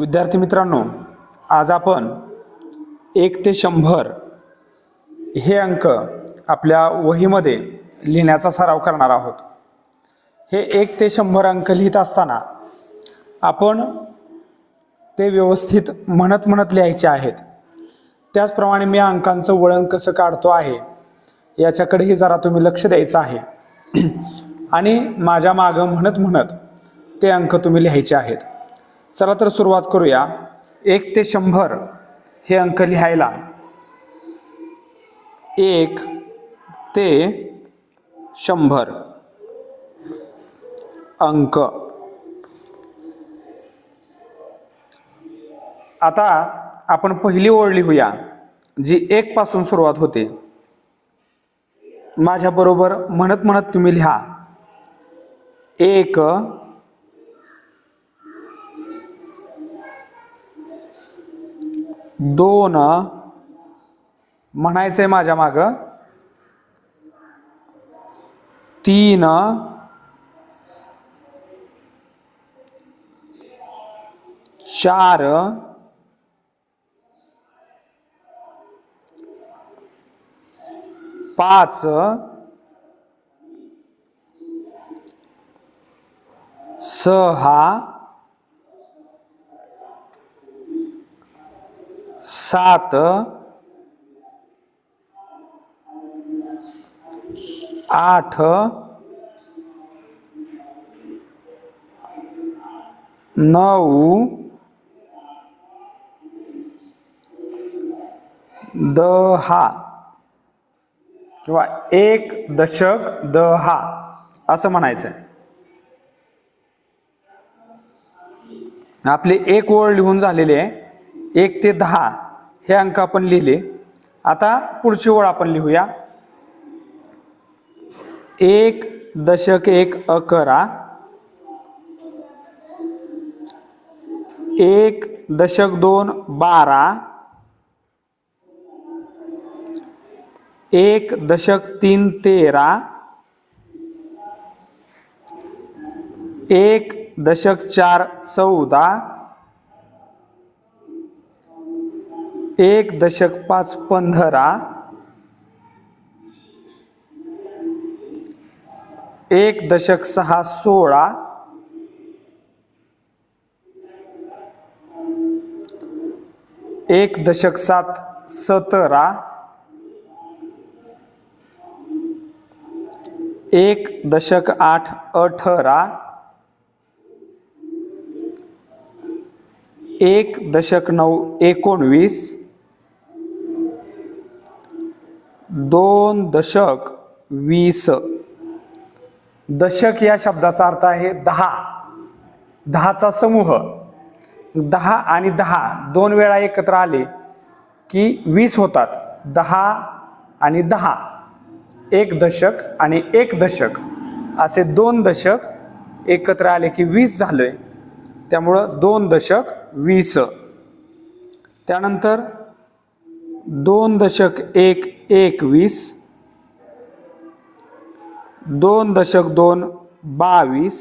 विद्यार्थी मित्रांनो आज आपण एक ते शंभर हे अंक आपल्या वहीमध्ये लिहिण्याचा सराव करणार आहोत. हे एक ते शंभर अंक लिहित असताना आपण ते व्यवस्थित म्हणत म्हणत लिहायचे आहेत. त्याचप्रमाणे मी अंकांचं वळण कसं काढतो आहे याच्याकडेही जरा तुम्ही लक्ष द्यायचं आहे. आणि माझ्या मागं म्हणत म्हणत ते अंक तुम्ही लिहायचे आहेत. चला तर सुरुवात करूया. एक ते शंभर हे अंक लिहायला. एक ते शंभर अंक. आता आपण पहिली ओळ लिहूया जी एक पासून सुरुवात होते. माझ्याबरोबर म्हणत म्हणत तुम्ही लिहा. एक दोन म्हणायचंय माझ्या मागं. तीन चार पाच सहा सात आठ नऊ दहा. किंवा एक दशक दहा. असं म्हणायचं आहे आपले एक ओळ लिहून झालेले आहे. एक ते दहा हे अंक आपण लिहिले. आता पुढची ओळ आपण लिहूया. एक दशक एक अकरा. एक दशक दोन बारा. एक दशक तीन तेरा. एक दशक चार चौदा. एक दशक पाच पंधरा एक दशक सहा सोळा एक दशक सात सतरा एक दशक आठ अठरा एक दशक नऊ एकोणवीस दोन दशक वीस. दशक या शब्दाचा अर्थ आहे दहा. दहाचा समूह. दहा आणि दहा दोन वेळा एकत्र आले की वीस होतात. दहा आणि दहा. एक दशक आणि एक दशक. असे दोन दशक एकत्र आले की वीस झाले त्यामुळं दोन दशक वीस. त्यानंतर दोन दशक एक एकवीस दोन दशक दोन बावीस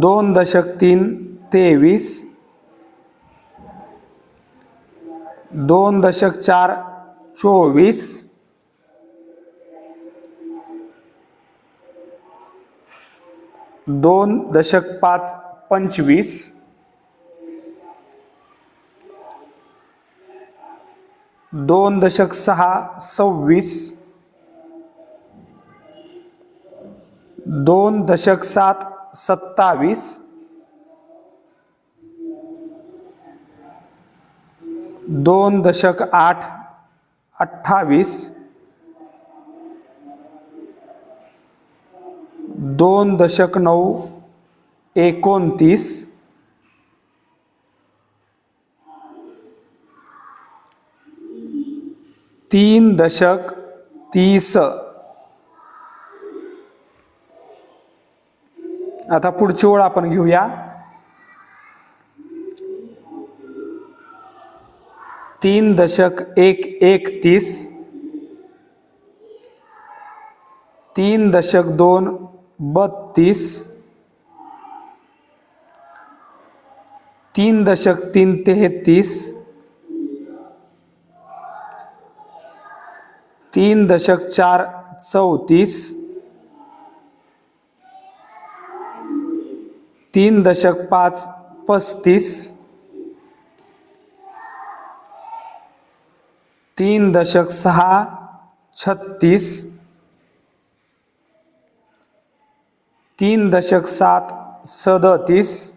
दोन दशक तीन तेवीस दोन दशक चार चोवीस दोन दशक पाच पंचवीस दोन दशक सहा सव्वीस. दोन दशक सात सत्तावीस. दोन दशक आठ अठ्ठावीस. दोन दशक नऊ एकोणतीस. तीन दशक तीस. आता पुढची ओळ आपण घेऊया. तीन दशक एक एक तीस. तीन दशक दोन बत्तीस. तीन दशक तीन तेहतीस. तीन दशक चार चौतीस. तीन दशक पाच पस्तीस. तीन दशक सहा छत्तीस. तीन दशक सात सदतीस.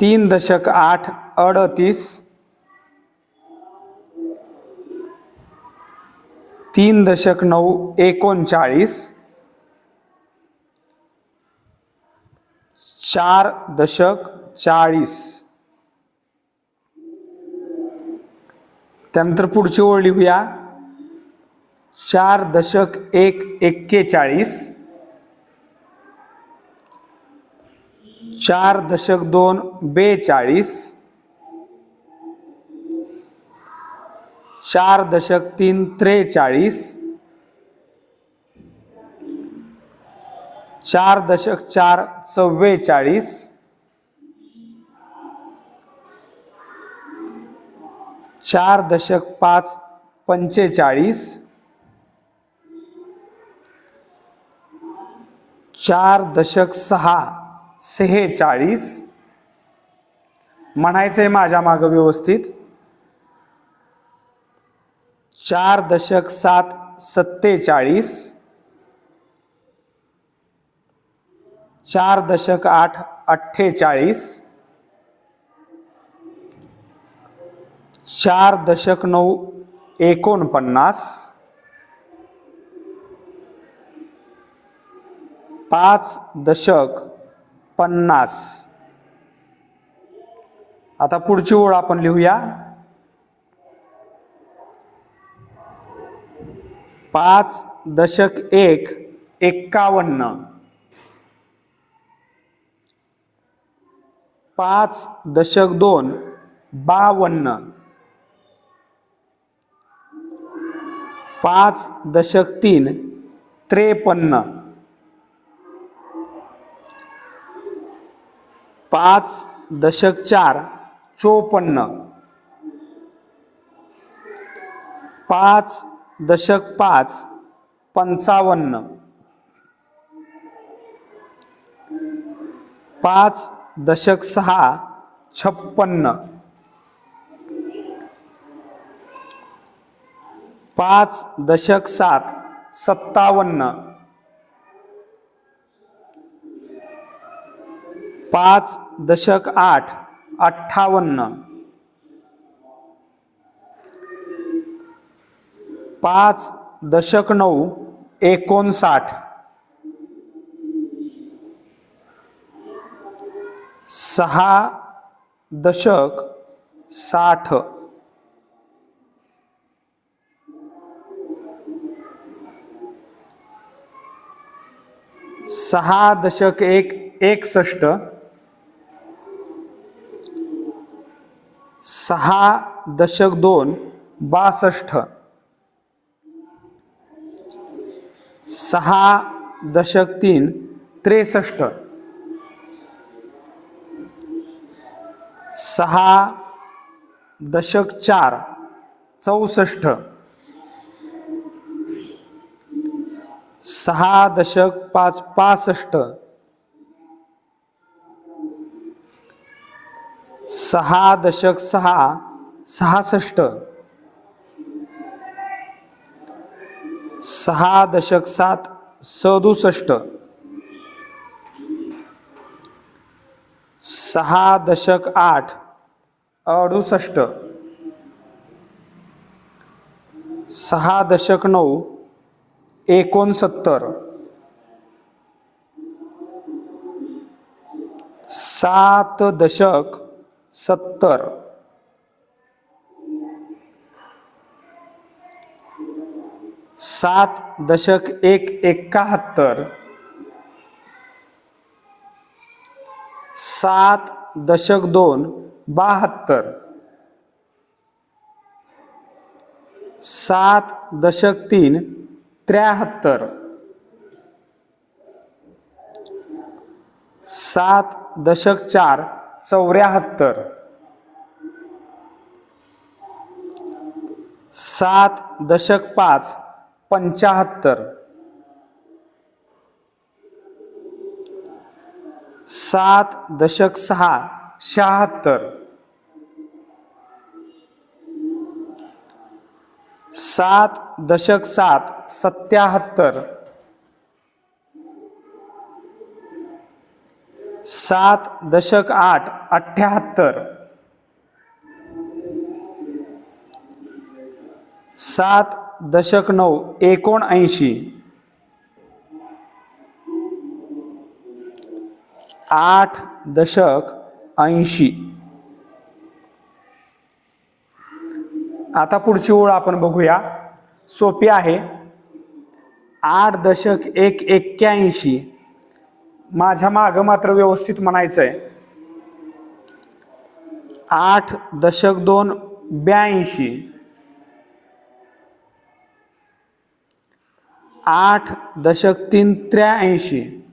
तीन दशक आठ अडतीस. तीन दशक नऊ एकोणचाळीस. चार दशक चाळीस. त्यानंतर पुढची ओळ लिहूया. चार दशक एक एक्केचाळीस. चार दशक दोन बेचाळीस. चार दशक तीन त्रेचाळीस. चार दशक चार चव्वेचाळीस. चार दशक पाच पंचेचाळीस. चार दशक सहा सेहेचाळीस. आहे माझ्या मागं व्यवस्थित. चार दशक सात सत्तेचाळीस चार दशक आठ अठ्ठेचाळीस चार दशक नऊ एकोणपन्नास पाच दशक पन्नास. आता पुढची ओळ आपण लिहूया. पाच दशक एक एक्कावन्न. पाच दशक दोन बावन्न. पाच दशक तीन त्रेपन्न. पाच दशक चार चोपन्न. पाच दशक पाच पंचावन्न. पाच दशक सहा छप्पन्न. पाच दशक सात सत्तावन्न. पाच दशक आठ अठ्ठावन्न. पाच दशक नऊ एकोणसाठ. सहा दशक साठ. सहा दशक एक एकसष्ट. सहा दशक दोन बासष्ट. सहा दशक तीन त्रेसष्ट. सहा दशक चार चौसष्ट. सहा दशक पाच पासष्ट. सहा दशक सहा सहासष्ट. सहा दशक सात सदुसष्ट. सहा दशक आठ अडुसष्ट. सहा दशक नऊ एकोणसत्तर. सात दशक सत्तर. सात दशक एक एकाहत्तर. सात दशक दोन बहात्तर. सात दशक तीन त्र्याहत्तर. सात दशक चार चौऱ्याहत्तर. सात दशक पाच पंचाहत्तर. सात दशक सहा शहात्तर. सात दशक सात सत्याहत्तर. सात दशक आठ अठ्ठ्याहत्तर सात दशक नऊ एकोणऐंशी. आठ दशक ऐंशी. आता पुढची ओळ आपण बघूया. सोपी आहे. आठ दशक एक एक्क्याऐंशी. माझ्या मागं मात्र व्यवस्थित म्हणायचं आहे आठ दशक दोन ब्याऐंशी. आठ दशक तीन त्र्याऐंशी.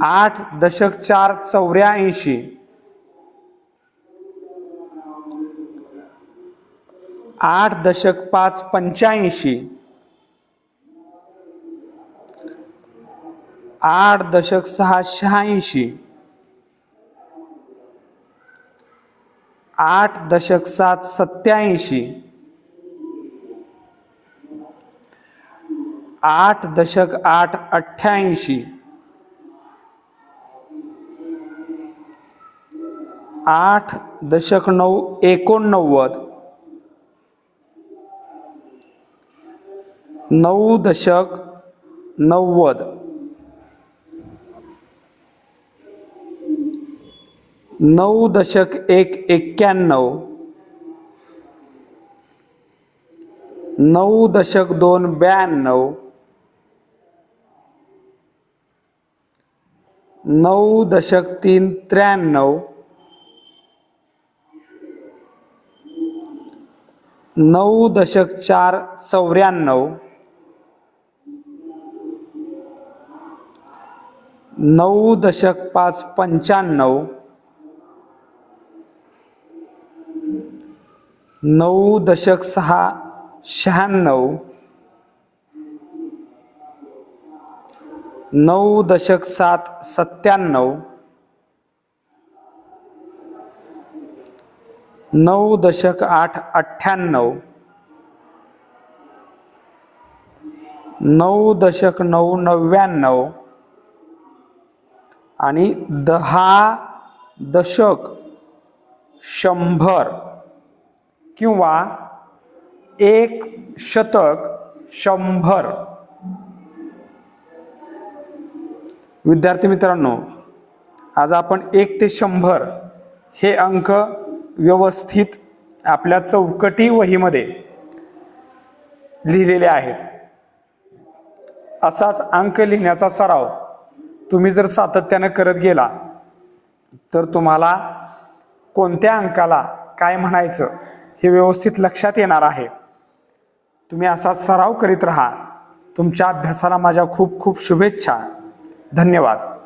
आठ दशक चार चौऱ्याऐंशी. आठ दशक पाच पंच्याऐंशी. आठ दशक सहा शहाऐंशी. आठ दशक सात सत्याऐंशी. आठ दशक आठ अठ्ठ्याऐंशी. आठ दशक नऊ एकोणनव्वद. नऊ दशक नव्वद. नऊ दशक एक एक्क्याण्णव. नऊ दशक दोन ब्याण्णव. नऊ दशक तीन त्र्याण्णव. नऊ दशक चार चौऱ्याण्णव. नऊ दशक पाच पंच्याण्णव. नऊ दशक सहा शहाण्णव. नऊ दशक सात सत्त्याण्णव. नऊ दशक आठ अठ्ठ्याण्णव. नऊ दशक नऊ नव्याण्णव. आणि दहा दशक शंभर किंवा एक शतक शंभर. विद्यार्थी मित्रांनो आज आपण एक ते शंभर हे अंक व्यवस्थित आपल्या चौकटी वहीमध्ये लिहिलेले आहेत. असाच अंक लिहिण्याचा सराव तुम्ही जर सातत्यानं करत गेला तर तुम्हाला कोणत्या अंकाला काय म्हणायचं हे व्यवस्थित लक्षात येणार आहे. तुम्ही असा सराव करीत राहा. तुमच्या अभ्यासाला माझ्या खूप खूप शुभेच्छा. धन्यवाद.